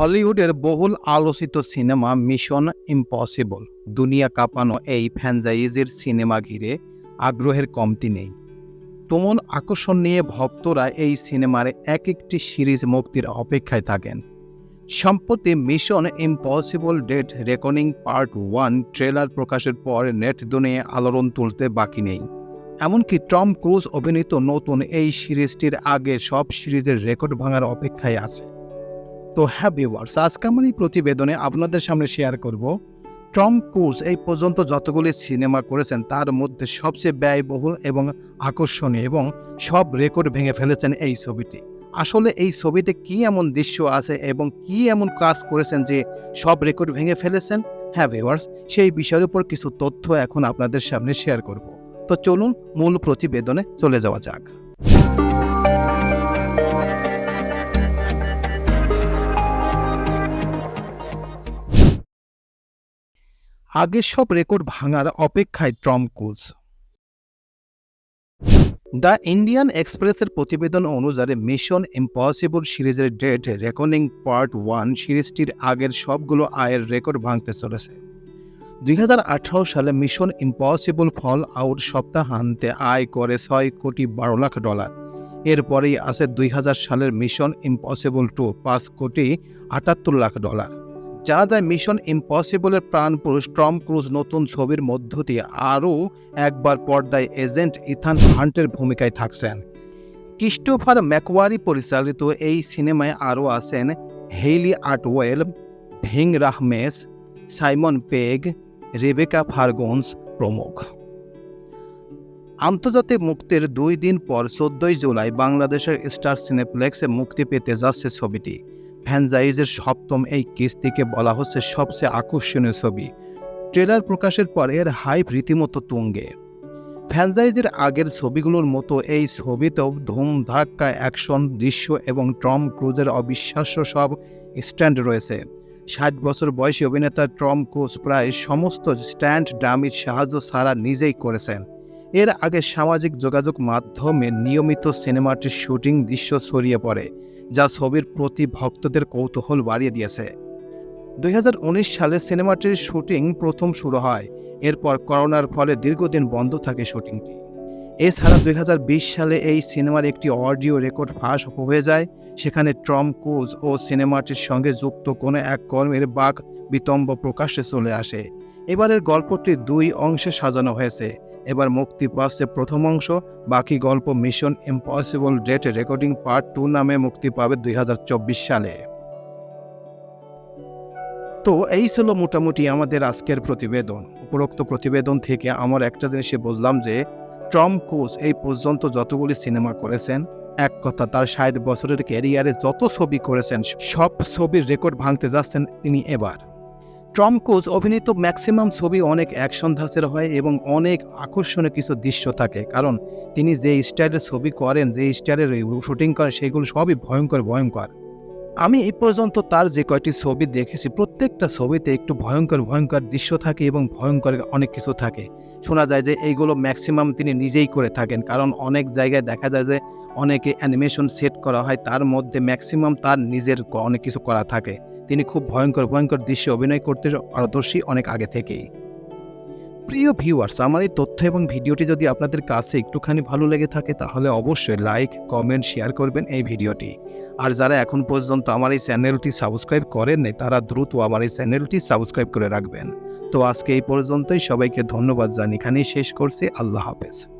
হলিউডের বহুল আলোচিত সিনেমা মিশন ইম্পসিবল। দুনিয়া কাঁপানো এই ফ্র্যাঞ্চাইজির সিনেমা ঘিরে আগ্রহের কমতি নেই। তুমুল আকর্ষণ নিয়ে ভক্তরা এই সিনেমার এক একটি সিরিজ মুক্তির অপেক্ষায় থাকেন। সম্প্রতি মিশন ইম্পসিবল ডেট রেকর্ডিং পার্ট ওয়ান ট্রেলার প্রকাশের পর নেট দুনিয়ে আলোড়ন তুলতে বাকি নেই। এমনকি টম ক্রুজ অভিনীত নতুন এই সিরিজটির আগে সব সিরিজের রেকর্ড ভাঙার অপেক্ষায় আছে। তো হ্যাঁ ভিউয়ার্স আজকে আমার এই প্রতিবেদনে আপনাদের সামনে শেয়ার করব টম ক্রুজ এই পর্যন্ত যতগুলি সিনেমা করেছেন, তার মধ্যে সবচেয়ে ব্যয়বহুল এবং আকর্ষণীয় এবং সব রেকর্ড ভেঙে ফেলেছেন এই ছবিটি। আসলে এই ছবিতে কি এমন দৃশ্য আছে এবং কি এমন কাজ করেছেন যে সব রেকর্ড ভেঙে ফেলেছেন? হ্যাঁ ভিউয়ার্স সেই বিষয়ের উপর কিছু তথ্য এখন আপনাদের সামনে শেয়ার করব। তো চলুন মূল প্রতিবেদনে চলে যাওয়া যাক। আগের সব রেকর্ড ভাঙার অপেক্ষায় ট্রম ক্রুজ দ্য ইন্ডিয়ান এক্সপ্রেসের প্রতিবেদন অনুসারে মিশন ইম্পসিবল সিরিজের ডেট রেকর্ডিং পার্ট ওয়ান সিরিজটির আগের সবগুলো আয়ের রেকর্ড ভাঙতে চলেছে। দুই হাজার আঠারো সালে মিশন ইম্পসিবল ফল আউট সপ্তাহান্তে আয় করে ছয় কোটি বারো লাখ ডলার। এরপরেই আছে দুই হাজার সালের মিশন ইম্পসিবল টু পাঁচ কোটি আটাত্তর লাখ ডলার। জানা যায় মিশন ইম্পসিবলের প্রাণপুরুষ টম ক্রুজ নতুন ছবির মধ্য দিয়ে আরও একবার পর্দায় এজেন্ট ইথান হান্টের ভূমিকায় থাকছেন। ক্রিস্টোফার ম্যাকওয়ারি পরিচালিত এই সিনেমায় আরও আছেন Hayley Atwell Ving Rhames Simon Pegg Rebecca Ferguson প্রমুখ। আন্তর্জাতিক মুক্তির দুই দিন পর চোদ্দই জুলাই বাংলাদেশের স্টার সিনেপ্লেক্সে মুক্তি পেতে যাচ্ছে ছবিটি। ফ্যানজাইজের সপ্তম এই কিস্তিকে বলা হচ্ছে সবচেয়ে আকর্ষণীয় ছবি। ট্রেলার প্রকাশের পর এর হাইপ রীতিমতো তুঙ্গে। ফ্যানজাইজের আগের ছবিগুলোর মতো এই ছবিতেও ধুম ধাক্কা, অ্যাকশন, দৃশ্য এবং টম ক্রুজের অবিশ্বাস্য সব স্ট্যান্ড রয়েছে। ষাট বছর বয়সী অভিনেতা টম ক্রুজ প্রায় সমস্ত স্ট্যান্ড ডামির সাহায্য ছাড়া নিজেই করেছেন। এর আগে সামাজিক যোগাযোগ মাধ্যমে নিয়মিত সিনেমাটির শুটিং দৃশ্য ছড়িয়ে পড়ে, যা ছবির প্রতি ভক্তদের কৌতূহল বাড়িয়ে দিয়েছে। দুই হাজার উনিশ সালে সিনেমাটির শুটিং প্রথম শুরু হয়, এরপর করোনার ফলে দীর্ঘদিন বন্ধ থাকে শুটিংটি। এছাড়া দুই হাজার বিশ সালে এই সিনেমার একটি অডিও রেকর্ড ফাঁস হয়ে যায়, সেখানে ট্রম ক্রুজ ও সিনেমাটির সঙ্গে যুক্ত কোনো এক কর্মের বাক বিতম্ব প্রকাশ্যে চলে আসে। এবারের গল্পটি দুই অংশে সাজানো হয়েছে এবার মুক্তি পাচ্ছে প্রথম অংশ, বাকি গল্প মিশন ইম্পসিবল ডেট রেকর্ডিং পার্ট টু নামে মুক্তি পাবে দুই হাজার চব্বিশ সালে। তো এই ছিল মোটামুটি আমাদের আজকের প্রতিবেদন। উপরোক্ত প্রতিবেদন থেকে আমার একটা জিনিসে বুঝলাম যে, টম ক্রুজ এই পর্যন্ত যতগুলি সিনেমা করেছেন, এক কথা তার ষাট বছরের ক্যারিয়ারে যত ছবি করেছেন, সব ছবির রেকর্ড ভাঙতে যাচ্ছেন তিনি এবার। টম ক্রুজ অভিনীত ম্যাক্সিমাম ছবি অনেক অ্যাকশন ধাঁচের হয় এবং অনেক আকর্ষণীয় কিছু দৃশ্য থাকে। কারণ তিনি যে স্টাইলের ছবি করেন, যে স্টাইলের শুটিং করেন, সেগুলো সবই ভয়ঙ্কর ভয়ঙ্কর। আমি এই পর্যন্ত তার যে কয়টি ছবি দেখেছি, প্রত্যেকটা ছবিতে একটু ভয়ঙ্কর ভয়ঙ্কর দৃশ্য থাকে এবং ভয়ঙ্কর অনেক কিছু থাকে। শোনা যায় যে, এইগুলো ম্যাক্সিমাম তিনি নিজেই করে থাকেন। কারণ অনেক জায়গায় দেখা যায় যে অনেকে অ্যানিমেশন সেট করা হয়, তার মধ্যে ম্যাক্সিমাম তার নিজের অনেক কিছু করা থাকে। তিনি খুব ভয়ঙ্কর ভয়ঙ্কর দৃশ্যে অভিনয় করতে পারদর্শী অনেক আগে থেকেই। প্রিয় ভিউয়ার্স আমার এই তথ্য এবং ভিডিওটি যদি আপনাদের কাছে একটুখানি ভালো লেগে থাকে, তাহলে অবশ্যই লাইক কমেন্ট শেয়ার করবেন এই ভিডিওটি। আর যারা এখন পর্যন্ত আমার এই চ্যানেলটি সাবস্ক্রাইব করেননি তারা দ্রুত আমার এই চ্যানেলটি সাবস্ক্রাইব করে রাখবেন। তো আজকে এই পর্যন্তই, সবাইকে ধন্যবাদ জানি এখানেই শেষ করছি। আল্লাহ হাফেজ।